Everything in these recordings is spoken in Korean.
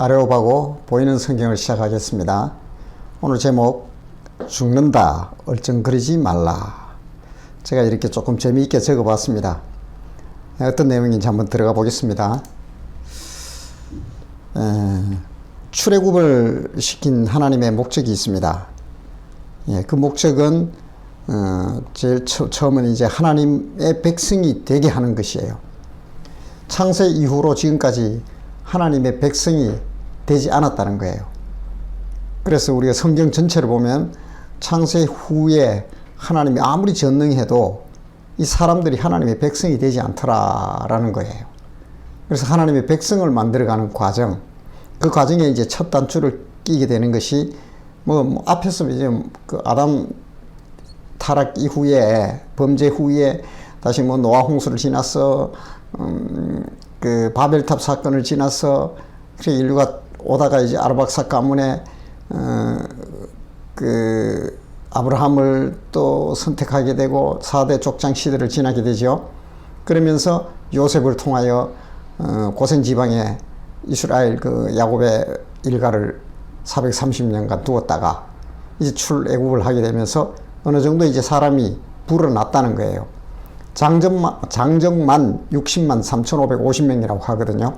아레오바고 보이는 성경을 시작하겠습니다. 오늘 제목 죽는다 얼쩡거리지 말라. 제가 이렇게 조금 재미있게 적어봤습니다. 어떤 내용인지 한번 들어가 보겠습니다. 에, 출애굽을 시킨 하나님의 목적이 있습니다. 예, 그 목적은 어, 제일 처, 처음은 이제 하나님의 백성이 되게 하는 것이에요. 창세 이후로 지금까지 하나님의 백성이 되지 않았다는 거예요. 그래서 우리가 성경 전체를 보면 창세 후에 하나님이 아무리 전능해도 이 사람들이 하나님의 백성이 되지 않더라라는 거예요. 그래서 하나님의 백성을 만들어가는 과정, 그 과정에 이제 첫 단추를 끼게 되는 것이 뭐, 뭐 앞에서 이제 그 아담 타락 이후에 범죄 후에 다시 뭐 노아 홍수를 지나서 음, 그 바벨탑 사건을 지나서 그 인류가 오다가 이제 아르박사 가문에 어, 그 아브라함을 또 선택하게 되고 4대 족장 시대를 지나게 되죠. 그러면서 요셉을 통하여 어, 고센 지방에 이스라엘 그 야곱의 일가를 430년간 두었다가 이제 출애굽을 하게 되면서 어느 정도 이제 사람이 불어났다는 거예요. 장정만, 장정만 60만 3,550명이라고 하거든요.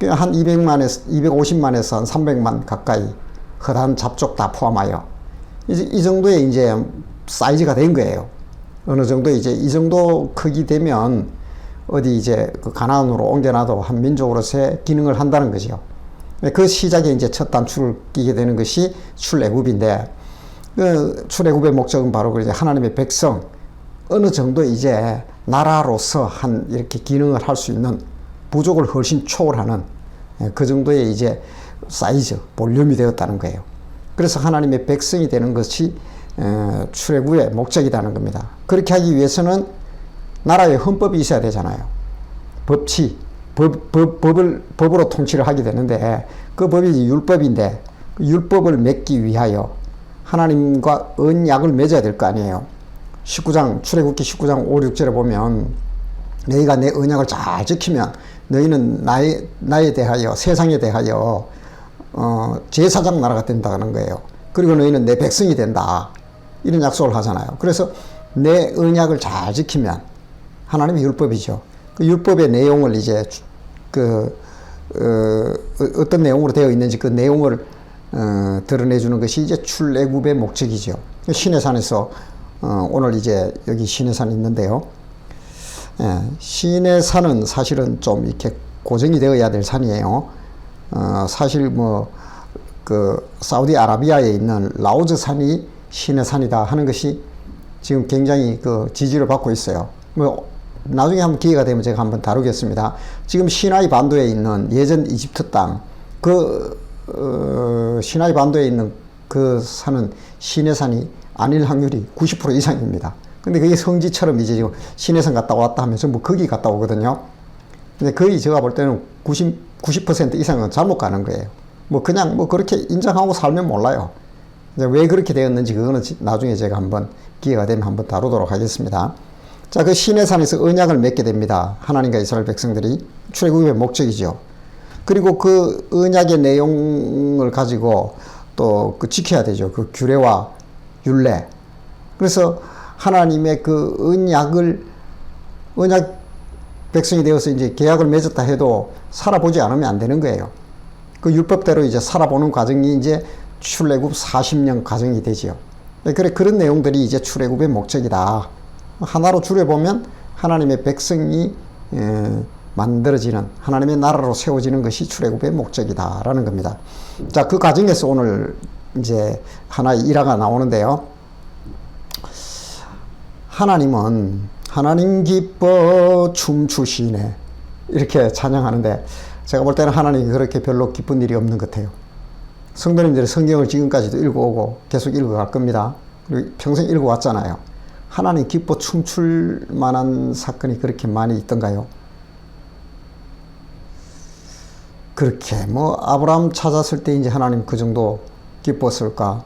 그한 200만에서, 250만에서 한 300만 가까이 허다한 잡족 다 포함하여 이제 이 정도의 이제 사이즈가 된 거예요. 어느 정도 이제 이 정도 크기 되면 어디 이제 그 가나안으로 옮겨놔도 한 민족으로서의 기능을 한다는 거죠. 그 시작에 이제 첫 단추를 끼게 되는 것이 출애굽인데 그 출애굽의 목적은 바로 그 이제 하나님의 백성 어느 정도 이제 나라로서 한 이렇게 기능을 할 수 있는 부족을 훨씬 초월하는 예, 그 정도의 이제 사이즈, 볼륨이 되었다는 거예요. 그래서 하나님의 백성이 되는 것이 출애굽의 목적이라는 겁니다. 그렇게 하기 위해서는 나라의 헌법이 있어야 되잖아요. 법치, 법, 법, 법을, 법으로 통치를 하게 되는데 그 법이 율법인데 그 율법을 맺기 위하여 하나님과 언약을 맺어야 될 거 아니에요. 19장, 출애굽기 19장 5, 6절에 보면 너희가 내 언약을 잘 지키면 너희는 나에, 나에 대하여 세상에 대하여 어, 제사장 나라가 된다는 거예요. 그리고 너희는 내 백성이 된다. 이런 약속을 하잖아요. 그래서 내 언약을 잘 지키면 하나님의 율법이죠. 그 율법의 내용을 이제 그 어, 어떤 내용으로 되어 있는지 그 내용을 어, 드러내주는 것이 이제 출애굽의 목적이죠. 신의 산에서 어, 오늘 이제 여기 산이 있는데요. 예, 신의 산은 사실은 좀 이렇게 고정이 되어야 될 산이에요. 어, 사실 뭐, 그, 사우디아라비아에 있는 라오즈 산이 신의 산이다 하는 것이 지금 굉장히 그 지지를 받고 있어요. 뭐, 나중에 한번 기회가 되면 제가 한번 다루겠습니다. 지금 시나이 반도에 있는 예전 이집트 땅, 그, 어, 시나이 반도에 있는 그 산은 신의 산이 아닐 확률이 90% 이상입니다. 근데 그게 성지처럼 이제 지금 신해성 갔다 왔다 하면 전부 거기 갔다 오거든요. 근데 거의 제가 볼 때는 90, 90% 이상은 잘못 가는 거예요. 뭐 그냥 뭐 그렇게 인정하고 살면 몰라요. 왜 그렇게 되었는지 그거는 나중에 제가 한번 기회가 되면 한번 다루도록 하겠습니다. 자, 그 시내산에서 언약을 맺게 됩니다. 하나님과 이스라엘 백성들이 출애굽의 목적이죠. 그리고 그 언약의 내용을 가지고 또 그 지켜야 되죠. 그 규례와 율례. 그래서 하나님의 그 언약을 언약 백성이 되어서 이제 계약을 맺었다 해도 살아보지 않으면 안 되는 거예요. 그 율법대로 이제 살아보는 과정이 이제 출애굽 40년 과정이 되지요. 그래 그런 내용들이 이제 출애굽의 목적이다. 하나로 줄여보면 하나님의 백성이 에, 만들어지는 하나님의 나라로 세워지는 것이 출애굽의 목적이다라는 겁니다. 자, 그 과정에서 오늘 이제 하나의 일화가 나오는데요. 하나님은 하나님 기뻐 춤추시네 이렇게 찬양하는데 제가 볼 때는 하나님이 그렇게 별로 기쁜 일이 없는 것 같아요. 성도님들이 성경을 지금까지도 읽어오고 계속 읽어갈 겁니다. 그리고 평생 읽어왔잖아요. 하나님 기뻐 춤출 만한 사건이 그렇게 많이 있던가요? 그렇게 뭐 아브라함 찾았을 때 이제 하나님 그 정도 기뻤을까?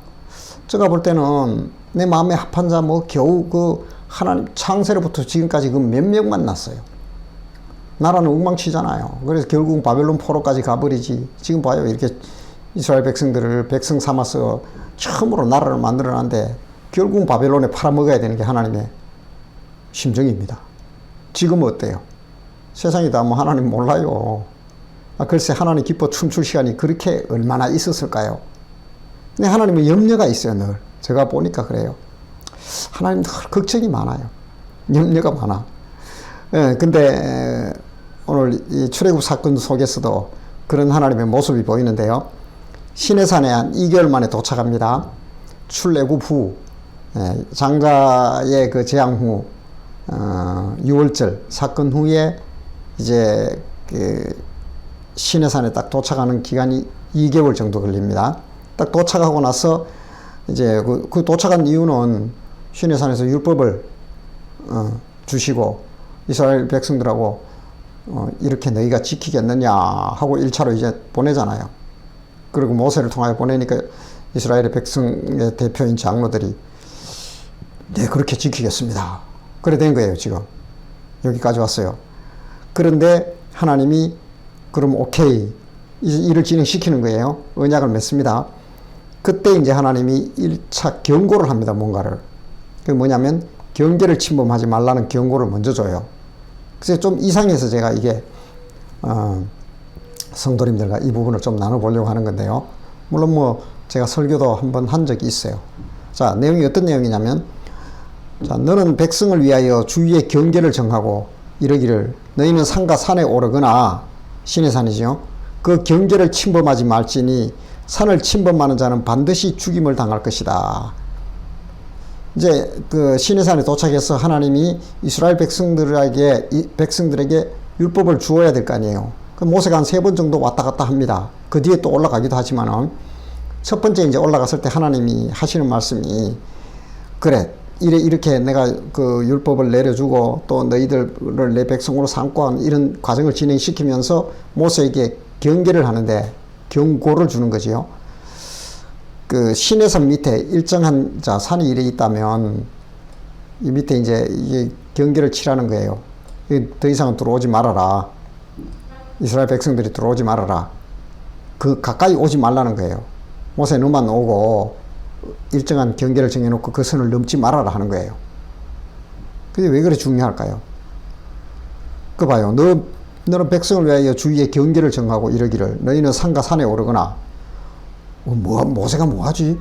제가 볼 때는 내 마음에 합한 자 뭐 겨우 그 하나님 창세로부터 지금까지 그 몇 명 만 났어요. 나라는 엉망치잖아요. 그래서 결국 바벨론 포로까지 가버리지. 지금 봐요. 이렇게 이스라엘 백성들을 백성 삼아서 처음으로 나라를 만들어놨는데 결국 바벨론에 팔아먹어야 되는 게 하나님의 심정입니다. 지금 어때요? 세상이 다 뭐 하나님 몰라요. 아, 글쎄 하나님 기뻐 춤출 시간이 그렇게 얼마나 있었을까요? 근데 하나님은 염려가 있어요, 늘. 제가 보니까 그래요. 하나님 늘 걱정이 많아요. 염려가 많아. 예, 근데 오늘 이 출애굽 사건 속에서도 그런 하나님의 모습이 보이는데요. 시내산에 한 2개월 만에 도착합니다. 출애굽 후 예, 장가의 그 재앙 후 어, 6월절 사건 후에 이제 그 시내산에 딱 도착하는 기간이 2개월 정도 걸립니다. 딱 도착하고 나서 이제 그, 그 도착한 이유는 시내산에서 율법을 어, 주시고 이스라엘 백성들하고 어, 이렇게 너희가 지키겠느냐 하고 1차로 이제 보내잖아요. 그리고 모세를 통하여 보내니까 이스라엘의 백성의 대표인 장로들이 네, 그렇게 지키겠습니다. 그래 된 거예요, 지금. 여기까지 왔어요. 그런데 하나님이 그럼 오케이. 이제 일을 진행시키는 거예요. 언약을 맺습니다. 그때 이제 하나님이 1차 경고를 합니다, 뭔가를. 그게 뭐냐면 경계를 침범하지 말라는 경고를 먼저 줘요. 그래서 좀 이상해서 제가 이게 어, 성도님들과 이 부분을 좀 나눠보려고 하는 건데요. 물론 뭐 제가 설교도 한번 한 적이 있어요. 자, 내용이 어떤 내용이냐면 자, 너는 백성을 위하여 주위의 경계를 정하고 이러기를 너희는 산과 산에 오르거나 신의 산이지요. 그 경계를 침범하지 말지니 산을 침범하는 자는 반드시 죽임을 당할 것이다. 이제 그 신의 산에 도착해서 하나님이 이스라엘 백성들에게 이 백성들에게 율법을 주어야 될 거 아니에요. 그 모세가 한 세 번 정도 왔다 갔다 합니다. 그 뒤에 또 올라가기도 하지만은 첫 번째 이제 올라갔을 때 하나님이 하시는 말씀이 그래 이래 이렇게 내가 그 율법을 내려주고 또 너희들을 내 백성으로 삼고 이런 과정을 진행시키면서 모세에게 경계를 하는데 경고를 주는 거지요. 그 시내산 밑에 일정한 자 산이 이래 있다면 이 밑에 이제 이게 경계를 치라는 거예요. 더 이상은 들어오지 말아라. 이스라엘 백성들이 들어오지 말아라. 그 가까이 오지 말라는 거예요. 모세 너만 오고 일정한 경계를 정해놓고 그 선을 넘지 말아라 하는 거예요. 그게 왜 그래 중요할까요? 그 봐요. 너, 너는 백성을 위하여 주위에 경계를 정하고 이러기를 너희는 산과 산에 오르거나 어, 뭐, 모세가 뭐하지?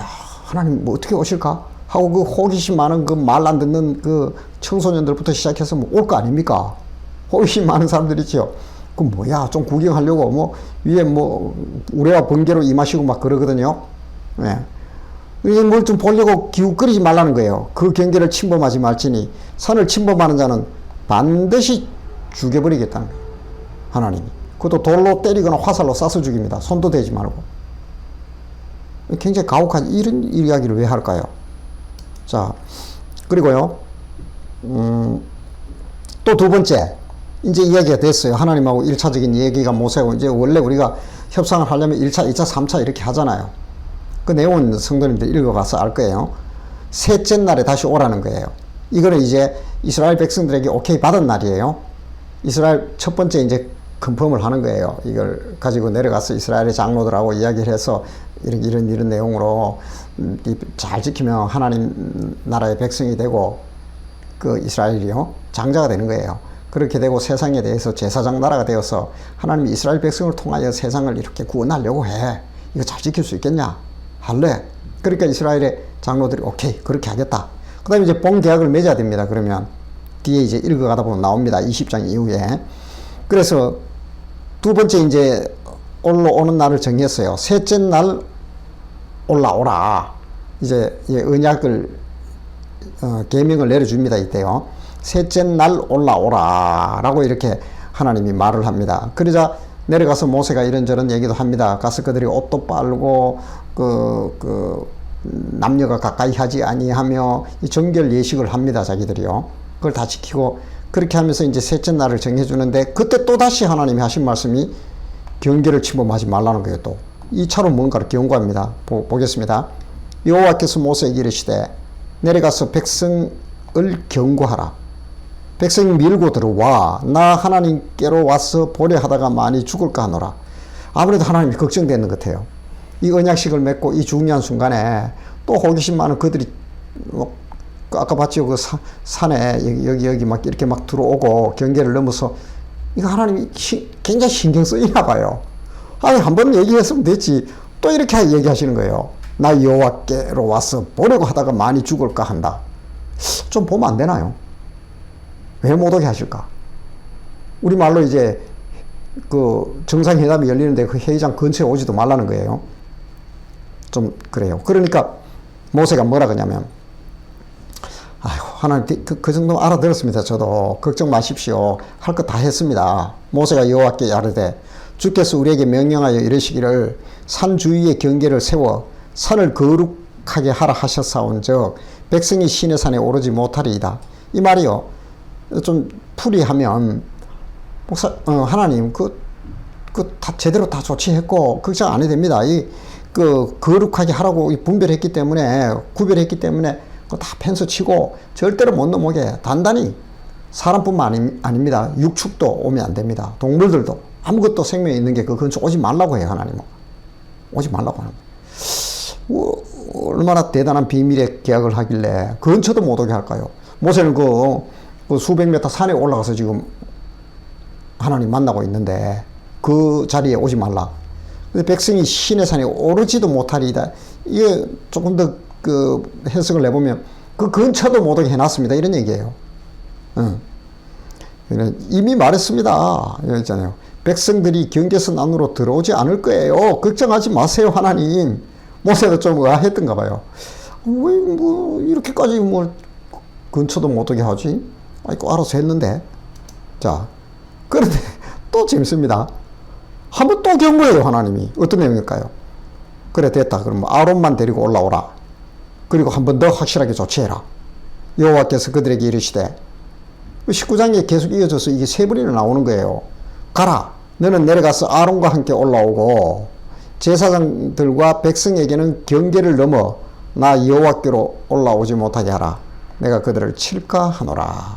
야, 하나님 뭐 어떻게 오실까? 하고 그 호기심 많은 그 말 안 듣는 그 청소년들부터 시작해서 뭐 올 거 아닙니까? 호기심 많은 사람들 있죠. 그 뭐야, 좀 구경하려고 뭐 위에 뭐 우레와 번개로 임하시고 막 그러거든요. 예. 이게 뭘좀 보려고 기웃거리지 말라는 거예요. 그 경계를 침범하지 말지니 산을 침범하는 자는 반드시 죽여버리겠다는 거예요. 하나님이. 그것도 돌로 때리거나 화살로 쏴서 죽입니다. 손도 대지 말고. 굉장히 가혹한 이런 이야기를 왜 할까요? 자, 그리고요, 음, 또 두 번째, 이제 이야기가 됐어요. 하나님하고 1차적인 얘기가 모세고, 이제 원래 우리가 협상을 하려면 1차, 2차, 3차 이렇게 하잖아요. 그 내용은 성도님들 읽어가서 알 거예요. 셋째 날에 다시 오라는 거예요. 이거는 이제 이스라엘 백성들에게 오케이 받은 날이에요. 이스라엘 첫 번째 이제 컨펌을 하는 거예요. 이걸 가지고 내려가서 이스라엘의 장로들하고 이야기를 해서 이런 이런 이런 내용으로 잘 지키면 하나님 나라의 백성이 되고 그 이스라엘이요 장자가 되는 거예요. 그렇게 되고 세상에 대해서 제사장 나라가 되어서 하나님이 이스라엘 백성을 통하여 세상을 이렇게 구원하려고 해. 이거 잘 지킬 수 있겠냐? 할래? 그러니까 이스라엘의 장로들이 오케이 그렇게 하겠다. 그 다음에 이제 본 계약을 맺어야 됩니다. 그러면 뒤에 이제 읽어가다 보면 나옵니다. 20장 이후에. 그래서 두 번째 이제 올라오는 날을 정했어요. 셋째 날 올라오라. 이제 언약을 어, 계명을 내려줍니다. 이때요. 셋째 날 올라오라 라고 이렇게 하나님이 말을 합니다. 그러자 내려가서 모세가 이런저런 얘기도 합니다. 가서 그들이 옷도 빨고 그, 그 남녀가 가까이 하지 아니하며 이 정결 예식을 합니다. 자기들이요. 그걸 다 지키고 그렇게 하면서 이제 셋째 날을 정해주는데 그때 또 다시 하나님이 하신 말씀이 경계를 침범하지 말라는 거예요. 또 2차로 뭔가를 경고합니다. 보, 보겠습니다. 여호와께서 모세에게 이르시되 내려가서 백성을 경고하라. 백성이 밀고 들어와 나 하나님께로 와서 보려 하다가 많이 죽을까 하노라. 아무래도 하나님이 걱정되는 것 같아요. 이 언약식을 맺고 이 중요한 순간에 또 호기심 많은 그들이 뭐 아까 봤죠 그 사, 산에 여기, 여기 여기 막 이렇게 막 들어오고 경계를 넘어서 이거 하나님이 시, 굉장히 신경 쓰이나 봐요. 아니 한번 얘기했으면 됐지 또 이렇게 얘기하시는 거예요. 나 여호와께로 와서 보려고 하다가 많이 죽을까 한다. 좀 보면 안 되나요? 왜 못 오게 하실까? 우리 말로 이제 그 정상회담이 열리는데 그 회의장 근처에 오지도 말라는 거예요. 좀 그래요. 그러니까 모세가 뭐라 그러냐면 하나님 그, 그 정도 알아들었습니다. 저도 걱정 마십시오. 할거다 했습니다. 모세가 여호와께 야르되 주께서 우리에게 명령하여 이르시기를 산 주위에 경계를 세워 산을 거룩하게 하라 하셨사온즉 백성이 신의 산에 오르지 못하리이다. 이 말이요. 좀 풀이하면 목사 어, 하나님 그 그 다 제대로 다 조치했고 걱정 안 해도 됩니다. 이 그 거룩하게 하라고 분별했기 때문에 구별했기 때문에 그 다 펜스 치고 절대로 못 넘어게 단단히 사람뿐만 아닙니다. 육축도 오면 안 됩니다. 동물들도 아무것도 생명이 있는 게 그 근처 오지 말라고 해요 하나님은 오지 말라고 하는 어, 얼마나 대단한 비밀의 계약을 하길래 근처도 못 오게 할까요? 모세는 그, 그 수백 미터 산에 올라가서 지금 하나님 만나고 있는데 그 자리에 오지 말라. 근데 백성이 신의 산에 오르지도 못하리이다. 이게 조금 더 그 해석을 내보면 그 근처도 못 오게 해놨습니다. 이런 얘기예요. 응. 이미 말했습니다. 이랬잖아요. 백성들이 경계선 안으로 들어오지 않을 거예요. 걱정하지 마세요, 하나님. 모세도 좀 의아했던가 봐요. 왜 뭐 이렇게까지 뭐 근처도 못 오게 하지? 아이고 알아서 했는데. 자, 그런데 또 재밌습니다. 한번 또 경고해요, 하나님이. 어떤 내용일까요? 그래, 됐다. 그럼 아론만 데리고 올라오라. 그리고 한 번 더 확실하게 조치해라. 여호와께서 그들에게 이르시되 19장에 계속 이어져서 이게 세 번이나 나오는 거예요. 가라. 너는 내려가서 아론과 함께 올라오고 제사장들과 백성에게는 경계를 넘어 나 여호와께로 올라오지 못하게 하라. 내가 그들을 칠까 하노라.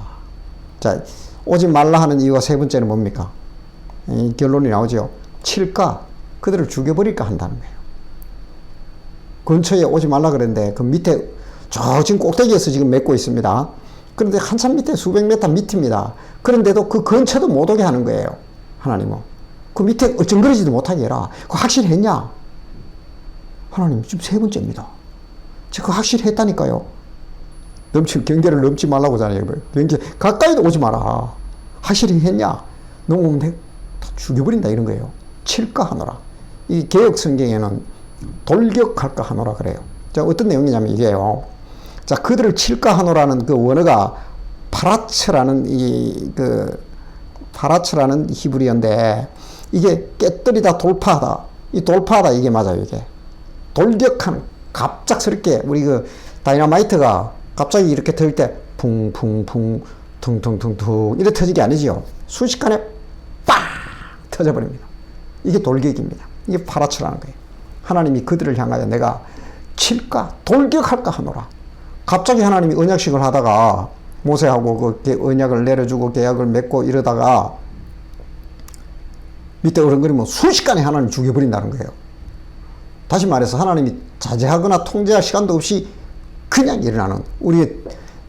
자, 오지 말라 하는 이유가 세 번째는 뭡니까? 이 결론이 나오죠. 칠까? 그들을 죽여버릴까 한다는 거예요. 근처에 오지 말라 그랬는데 그 밑에 저 지금 꼭대기에서 지금 맺고 있습니다. 그런데 한참 밑에 수백 메타 밑입니다. 그런데도 그 근처도 못 오게 하는 거예요. 하나님은. 그 밑에 얼쩡거리지도 못하게 해라. 그 확실했냐? 하나님 지금 세 번째입니다. 제가 확실했다니까요. 넘치, 경계를 넘지 말라고 하잖아요. 경계, 가까이도 오지 마라. 확실히 했냐? 넘으면 내 죽여버린다 이런 거예요. 칠까 하노라. 이 개혁 성경에는 돌격할까 하노라 그래요. 자, 어떤 내용이냐면 이게요. 자, 그들을 칠까 하노라는 그 원어가 파라츠라는 이 그 파라츠라는 히브리어인데 이게 깨뜨리다 돌파하다. 이 돌파하다 이게 맞아요, 이게. 돌격하는 갑작스럽게 우리 그 다이너마이트가 갑자기 이렇게 터질 때 풍풍풍 퉁퉁퉁퉁 이렇게 터지게 아니지요. 순식간에 빵 터져버립니다. 이게 돌격입니다. 이게 파라츠라는 거예요. 하나님이 그들을 향하여 내가 칠까 돌격할까 하노라. 갑자기 하나님이 언약식을 하다가 모세하고 그 언약을 내려주고 계약을 맺고 이러다가 밑에 어른거리면 순식간에 하나님 죽여버린다는 거예요. 다시 말해서 하나님이 자제하거나 통제할 시간도 없이 그냥 일어나는 우리의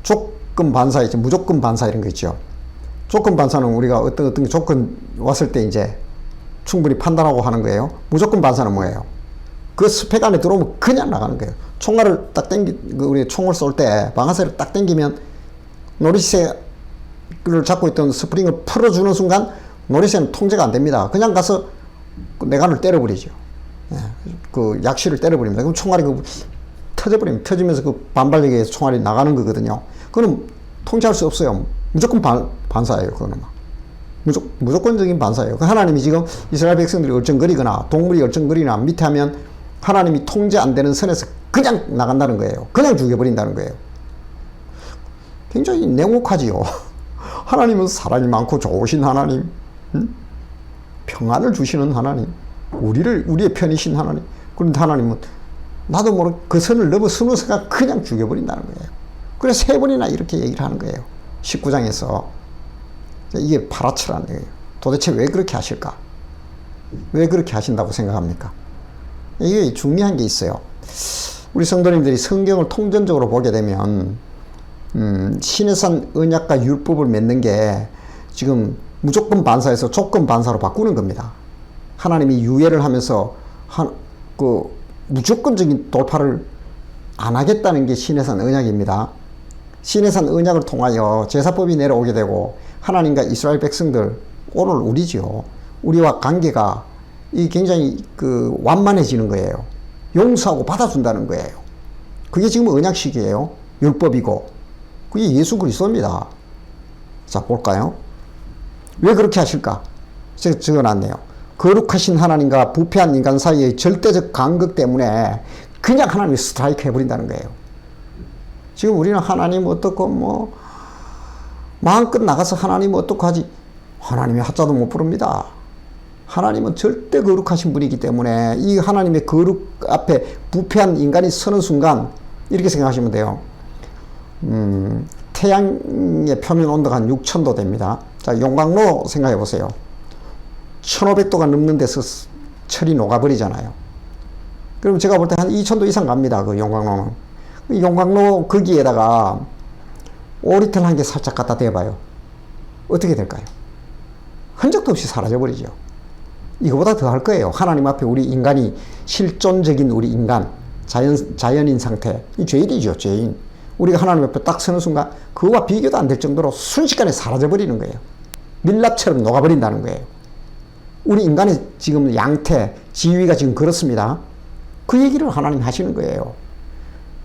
조건 반사 있죠. 무조건 반사 이런 거 있죠. 조건 반사는 우리가 어떤 어떤 조건 왔을 때 이제 충분히 판단하고 하는 거예요. 무조건 반사는 뭐예요? 그 스펙 안에 들어오면 그냥 나가는 거예요. 총알을 딱 땡기, 그 우리 총을 쏠 때 방아쇠를 딱 당기면 노리쇠를 잡고 있던 스프링을 풀어주는 순간 노리쇠는 통제가 안 됩니다. 그냥 가서 그 내관을 때려버리죠. 예, 그 약실을 때려버립니다. 그럼 총알이 그 터져버리면 터지면서 그 반발력에 총알이 나가는 거거든요. 그럼 통제할 수 없어요. 무조건 반, 반사예요. 그거는 막. 무조, 무조건적인 반사예요. 그 하나님이 지금 이스라엘 백성들이 얼쩡거리거나 동물이 얼쩡거리나 밑에 하면 하나님이 통제 안 되는 선에서 그냥 나간다는 거예요. 그냥 죽여버린다는 거예요. 굉장히 냉혹하지요. 하나님은 사랑이 많고 좋으신 하나님, 응? 평안을 주시는 하나님, 우리를 우리의 편이신 하나님. 그런데 하나님은 나도 모르게 그 선을 넘어서면서가 그냥 죽여버린다는 거예요. 그래서 세 번이나 이렇게 얘기를 하는 거예요. 19장에서 이게 파라치라는 거예요. 도대체 왜 그렇게 하실까? 왜 그렇게 하신다고 생각합니까? 이게 중요한 게 있어요. 우리 성도님들이 성경을 통전적으로 보게 되면 음, 신해산 언약과 율법을 맺는 게 지금 무조건 반사에서 조건 반사로 바꾸는 겁니다. 하나님이 유예를 하면서 한, 그 무조건적인 돌파를 안 하겠다는 게 신해산 언약입니다. 신해산 언약을 통하여 제사법이 내려오게 되고 하나님과 이스라엘 백성들 오늘 우리지요. 우리와 관계가 이 굉장히 그 완만해지는 거예요. 용서하고 받아준다는 거예요. 그게 지금 언약식이에요. 율법이고 그게 예수 그리스도입니다. 자 볼까요? 왜 그렇게 하실까? 제가 적어놨네요. 거룩하신 하나님과 부패한 인간 사이의 절대적 간극 때문에 그냥 하나님이 스트라이크 해버린다는 거예요. 지금 우리는 하나님 어떻고 뭐 마음껏 나가서 하나님 어떻고 하지 하나님이 하자도 못 부릅니다. 하나님은 절대 거룩하신 분이기 때문에 이 하나님의 거룩 앞에 부패한 인간이 서는 순간 이렇게 생각하시면 돼요. 음, 태양의 표면 온도가 한 6천도 됩니다. 자, 용광로 생각해 보세요. 1500도가 넘는 데서 철이 녹아버리잖아요. 그럼 제가 볼 때 한 2000도 이상 갑니다. 그 용광로는. 그 용광로 거기에다가 오리털 한 개 살짝 갖다 대봐요. 어떻게 될까요? 흔적도 없이 사라져버리죠. 이거보다 더 할 거예요. 하나님 앞에 우리 인간이 실존적인 우리 인간, 자연, 자연인 상태, 이 죄인이죠, 죄인. 우리가 하나님 앞에 딱 서는 순간 그와 비교도 안 될 정도로 순식간에 사라져버리는 거예요. 밀랍처럼 녹아버린다는 거예요. 우리 인간의 지금 양태, 지위가 지금 그렇습니다. 그 얘기를 하나님 하시는 거예요.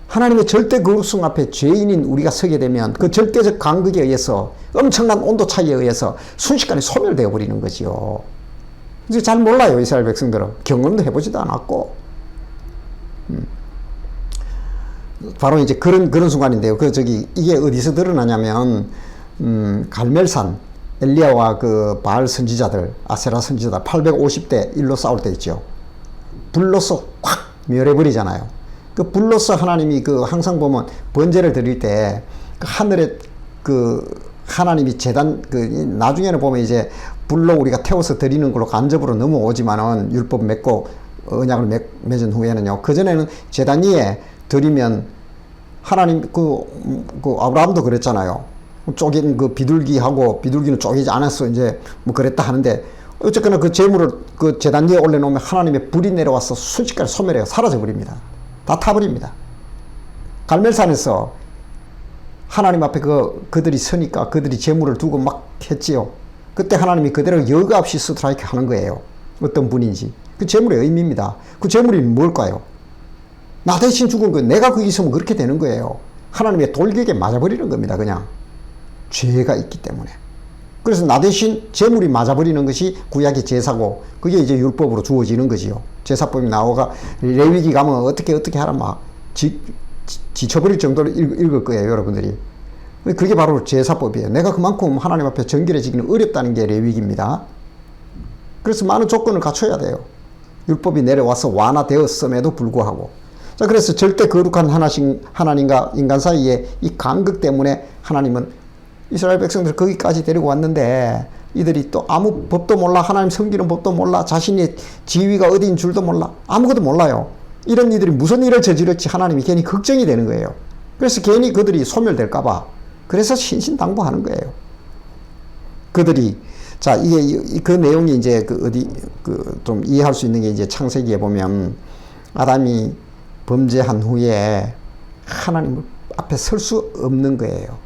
하나님의 절대 거룩성 앞에 죄인인 우리가 서게 되면 그 절대적 간극에 의해서 엄청난 온도 차이에 의해서 순식간에 소멸되어 버리는 거지요. 이제 잘 몰라요, 이스라엘 백성들은. 경험도 해보지도 않았고. 음. 바로 이제 그런, 그런 순간인데요. 그, 저기, 이게 어디서 드러나냐면, 음, 갈멜산, 엘리야와 그 바알 선지자들, 아세라 선지자들 850대 일로 싸울 때 있죠. 불로서 확 멸해버리잖아요. 그 불로서 하나님이 그 항상 보면 번제를 드릴 때 그 하늘에 그 하나님이 재단 그 나중에는 보면 이제 불로 우리가 태워서 드리는 걸로 간접으로 넘어오지만은 율법 맺고 언약을 맺, 맺은 후에는요. 그 전에는 재단 위에 드리면 하나님 그, 그 아브라함도 그랬잖아요. 쪼긴 그 비둘기하고 비둘기는 쪼개지 않았어 이제 뭐 그랬다 하는데 어쨌거나 그 재물을 그 재단 위에 올려놓으면 하나님의 불이 내려와서 순식간에 소멸해요. 사라져 버립니다. 다 타버립니다. 갈멜산에서 하나님 앞에 그, 그들이 서니까 그들이 재물을 두고 막 했지요. 그때 하나님이 그대로 여과 없이 스트라이크 하는 거예요. 어떤 분인지. 그 재물의 의미입니다. 그 재물이 뭘까요? 나 대신 죽은 거, 내가 거기 있으면 그렇게 되는 거예요. 하나님의 돌격에 맞아버리는 겁니다. 그냥. 죄가 있기 때문에. 그래서 나 대신 재물이 맞아버리는 것이 구약의 제사고, 그게 이제 율법으로 주어지는 거지요. 제사법이 나오가, 레위기 가면 어떻게 어떻게 하라 막, 지, 지쳐버릴 정도로 읽, 읽을 거예요, 여러분들이. 그게 바로 제사법이에요. 내가 그만큼 하나님 앞에 정결해지기는 어렵다는 게 레위기입니다. 그래서 많은 조건을 갖춰야 돼요. 율법이 내려와서 완화되었음에도 불구하고. 자, 그래서 절대 거룩한 하나씩, 하나님과 인간 사이에 이 간극 때문에 하나님은 이스라엘 백성들 거기까지 데리고 왔는데 이들이 또 아무 법도 몰라 하나님 섬기는 법도 몰라 자신의 지위가 어디인 줄도 몰라 아무것도 몰라요. 이런 이들이 무슨 일을 저질렀지 하나님이 괜히 걱정이 되는 거예요. 그래서 괜히 그들이 소멸될까봐 그래서 신신당부하는 거예요. 그들이 자 이게 그 내용이 이제 그 어디 그 좀 이해할 수 있는 게 이제 창세기에 보면 아담이 범죄한 후에 하나님 앞에 설 수 없는 거예요.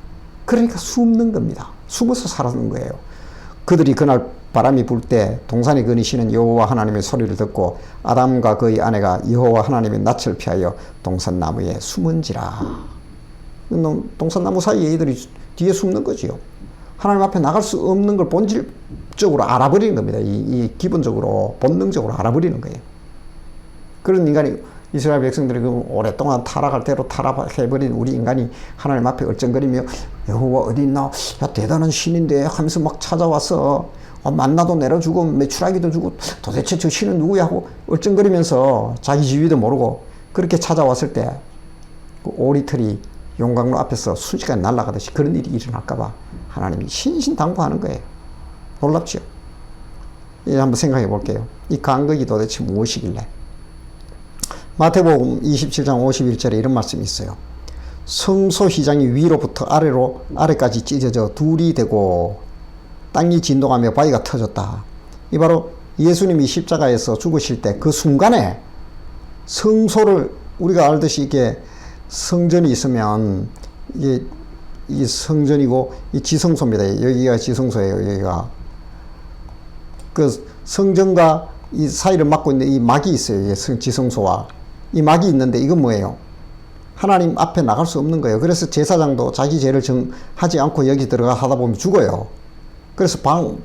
그러니까 숨는 겁니다. 숨어서 살았는 거예요. 그들이 그날 바람이 불 때 동산에 거니시는 여호와 하나님의 소리를 듣고 아담과 그의 아내가 여호와 하나님의 낯을 피하여 동산 나무에 숨은지라. 동산 나무 사이에 이들이 뒤에 숨는 거지요. 하나님 앞에 나갈 수 없는 걸 본질적으로 알아버리는 겁니다. 이, 이 기본적으로 본능적으로 알아버리는 거예요. 그런 인간이 이스라엘 백성들이 그 오랫동안 타락할 대로 타락해버린 우리 인간이 하나님 앞에 얼쩡거리며 여호와 어디 있나? 야 대단한 신인데 하면서 막 찾아와서 어, 만나도 내려주고 매출하기도 주고 도대체 저 신은 누구야 하고 얼쩡거리면서 자기 지위도 모르고 그렇게 찾아왔을 때 그 오리털이 용광로 앞에서 순식간에 날아가듯이 그런 일이 일어날까봐 하나님이 신신당부하는 거예요. 놀랍죠? 이 한번 생각해 볼게요. 이 간극이 도대체 무엇이길래? 마태복음 27장 51절에 이런 말씀이 있어요. 성소 휘장이 위로부터 아래로 아래까지 찢어져 둘이 되고 땅이 진동하며 바위가 터졌다. 이 바로 예수님이 십자가에서 죽으실 때 그 순간에 성소를 우리가 알듯이 이게 성전이 있으면 이게 이 성전이고 이 지성소입니다. 여기가 지성소예요. 여기가 그 성전과 이 사이를 막고 있는 이 막이 있어요. 이 성- 지성소와 이 막이 있는데 이건 뭐예요? 하나님 앞에 나갈 수 없는 거예요. 그래서 제사장도 자기 죄를 정하지 않고 여기 들어가 하다 보면 죽어요. 그래서 방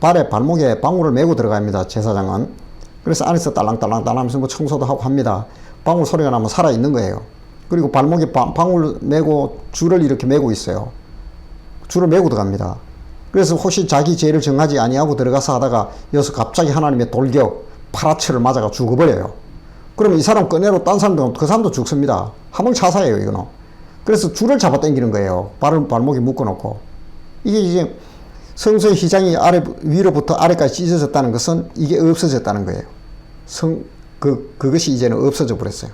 발에 발목에 방울을 메고 들어갑니다. 제사장은. 그래서 안에서 딸랑딸랑딸랑 하면서 뭐 청소도 하고 합니다. 방울 소리가 나면 살아 있는 거예요. 그리고 발목에 바- 방울 메고 줄을 이렇게 메고 있어요. 줄을 메고 들어갑니다. 그래서 혹시 자기 죄를 정하지 아니하고 들어가서 하다가 여기서 갑자기 하나님의 돌격 파라치를 맞아가 죽어버려요. 그러면 이 사람 꺼내로 딴 사람도 그 사람도 죽습니다. 하몽 차사예요 이거는. 그래서 줄을 잡아 당기는 거예요. 발을 발목에 묶어놓고 이게 이제 성소의 휘장이 아래 위로부터 아래까지 찢어졌다는 것은 이게 없어졌다는 거예요. 성 그 그것이 이제는 없어져 버렸어요.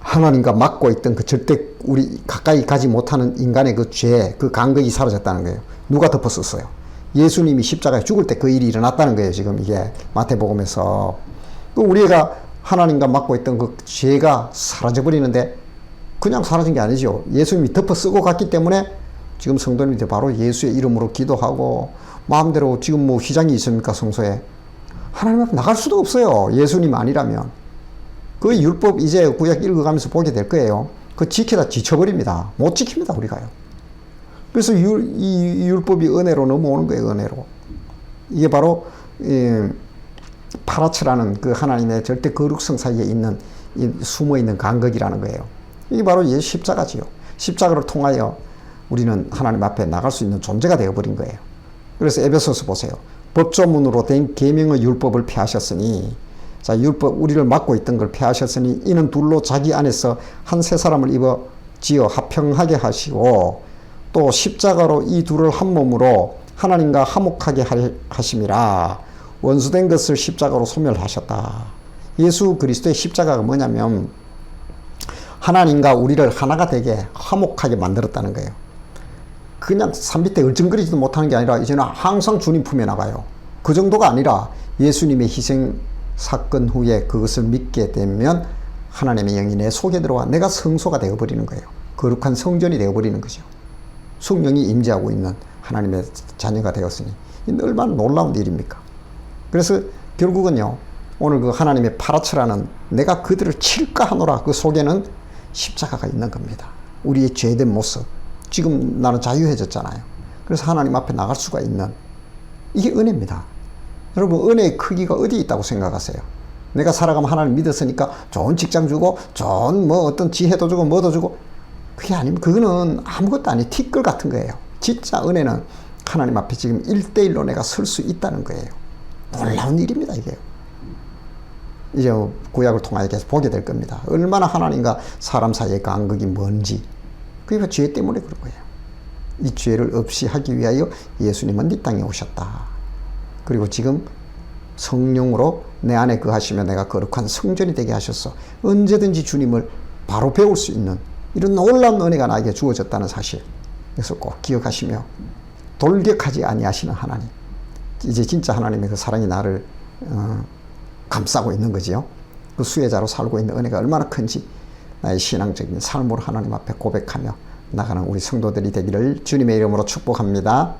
하나님과 막고 있던 그 절대 우리 가까이 가지 못하는 인간의 그 죄, 그 간극이 사라졌다는 거예요. 누가 덮었었어요? 예수님이 십자가에 죽을 때 그 일이 일어났다는 거예요. 지금 이게 마태복음에서 또 우리가 하나님과 막고 있던 그 죄가 사라져 버리는데 그냥 사라진 게 아니죠. 예수님이 덮어 쓰고 갔기 때문에 지금 성도님들 바로 예수의 이름으로 기도하고 마음대로 지금 뭐 휘장이 있습니까 성소에 하나님 앞에 나갈 수도 없어요. 예수님 아니라면 그 율법 이제 구약 읽어가면서 보게 될 거예요. 그 지키다 지쳐버립니다. 못 지킵니다 우리가요. 그래서 율, 이 율법이 은혜로 넘어오는 거예요 은혜로. 이게 바로 이 파라츠라는 그 하나님의 절대 거룩성 사이에 있는 이 숨어 있는 간극이라는 거예요. 이게 바로 예수 십자가지요. 십자가를 통하여 우리는 하나님 앞에 나갈 수 있는 존재가 되어 버린 거예요. 그래서 에베소서 보세요. 법조문으로 된 계명의 율법을 폐하셨으니 자 율법 우리를 막고 있던 걸 폐하셨으니 이는 둘로 자기 안에서 한 세 사람을 입어 지어 합평하게 하시고 또 십자가로 이 둘을 한 몸으로 하나님과 화목하게 하- 하심이라 원수된 것을 십자가로 소멸하셨다. 예수 그리스도의 십자가가 뭐냐면 하나님과 우리를 하나가 되게 화목하게 만들었다는 거예요. 그냥 산 밑에 얼쩡거리지도 못하는 게 아니라 이제는 항상 주님 품에 나가요. 그 정도가 아니라 예수님의 희생 사건 후에 그것을 믿게 되면 하나님의 영이 내 속에 들어와 내가 성소가 되어버리는 거예요. 거룩한 성전이 되어버리는 거죠. 성령이 임재하고 있는 하나님의 자녀가 되었으니 이 얼마나 놀라운 일입니까? 그래서 결국은요 오늘 그 하나님의 파라츠라는 내가 그들을 칠까 하노라 그 속에는 십자가가 있는 겁니다. 우리의 죄된 모습 지금 나는 자유해졌잖아요. 그래서 하나님 앞에 나갈 수가 있는 이게 은혜입니다. 여러분 은혜의 크기가 어디 있다고 생각하세요? 내가 살아가면 하나님 믿었으니까 좋은 직장 주고 좋은 뭐 어떤 지혜도 주고 뭐도 주고 그게 아니면 그거는 아무것도 아니 티끌 같은 거예요. 진짜 은혜는 하나님 앞에 지금 일대일로 내가 설 수 있다는 거예요. 놀라운 일입니다, 이게. 이제 구약을 통하여 계속 보게 될 겁니다. 얼마나 하나님과 사람 사이의 간극이 뭔지. 그게 죄 때문에 그런 거예요. 이 죄를 없이 하기 위하여 예수님은 이 땅에 오셨다. 그리고 지금 성령으로 내 안에 거하시며 내가 거룩한 성전이 되게 하셨어. 언제든지 주님을 바로 배울 수 있는 이런 놀라운 은혜가 나에게 주어졌다는 사실. 그래서 꼭 기억하시며 돌격하지 아니하시는 하나님. 이제 진짜 하나님의 그 사랑이 나를 어, 감싸고 있는 거지요. 그 수혜자로 살고 있는 은혜가 얼마나 큰지 나의 신앙적인 삶으로 하나님 앞에 고백하며 나가는 우리 성도들이 되기를 주님의 이름으로 축복합니다.